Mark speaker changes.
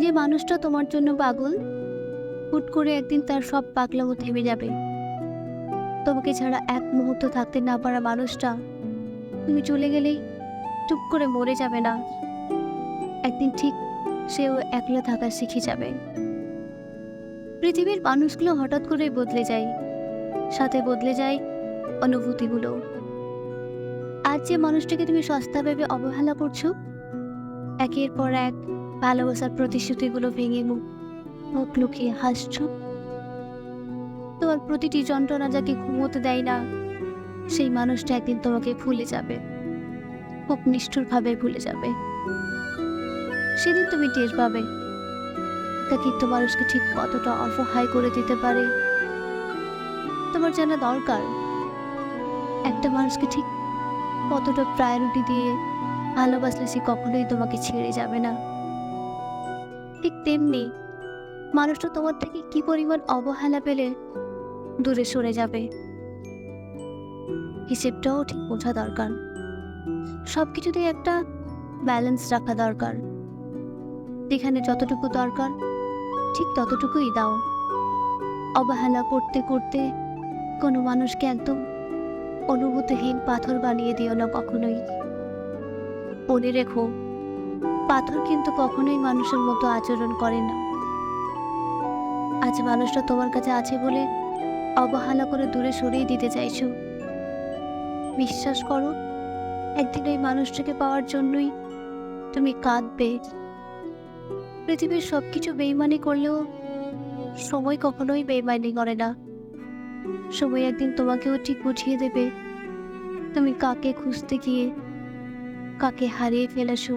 Speaker 1: যে মানুষটা তোমার জন্য পাগল, হুট করে একদিন তার সব পাগলামো থেমে যাবে। তোমাকে ছাড়া এক মুহূর্ত থাকতে না পারা মানুষটা, তুমি চলে গেলেই চুপ করে মরে যাবে না। একদিন ঠিক সেও একলা থাকা শিখে যাবে। পৃথিবীর মানুষগুলো হঠাৎ করে বদলে যায়, সাথে বদলে যায় অনুভূতিগুলো। আজ যে মানুষটাকে তুমি সস্তা ভেবে অবহেলা করছ একের পর এক ভালোবাসার প্রতিশ্রুতিগুলো ভেঙে মুখ মুখ লুকিয়ে হাসছো। তোমার প্রতিটি যন্ত্রণা যাকে ঘুমোতে দেয় না, সেই মানুষটা একদিন তোমাকে ভুলে যাবে। খুব নিষ্ঠুরভাবে ভুলে যাবে। সেদিন তুমি টের পাবে একাকিত্ব মানুষকে ঠিক কতটা অসহায় করে দিতে পারে। তোমার জানা দরকার, একটা মানুষকে ঠিক কতটা প্রায়োরিটি দিয়ে ভালোবাসলে সে কখনোই তোমাকে ছেড়ে যাবে না। ঠিক তেমনি মানুষটা তোমার থেকে কি পরিমাণ অবহেলা পেলে দূরে সরে যাবে। হিসেবটাও ঠিক বোঝা দরকার। সব কিছুতেই একটা ব্যালেন্স রাখা দরকার। যেখানে যতটুকু দরকার, ঠিক ততটুকুই দাও। অবহেলা করতে করতে কোনো মানুষকে একদম অনুভূতিহীন পাথর বানিয়ে দিও না কখনোই। মনে রেখো। পাথর কিন্তু কখনোই মানুষের মতো আচরণ করে না। আজ মানুষটা তোমার কাছে আছে বলে অবহেলা করে দূরে সরিয়ে দিতে চাইছো। বিশ্বাস করো, একদিন ওই মানুষটাকে পাওয়ার জন্যই তুমি কাঁদবে। পৃথিবীর সব কিছু বেইমানি করলেও সময় কখনোই বেইমানি করে না। সময় একদিন তোমাকেও ঠিক বুঝিয়ে দেবে। তুমি কাকে খুঁজতে গিয়ে কাকে হারিয়ে ফেলেছো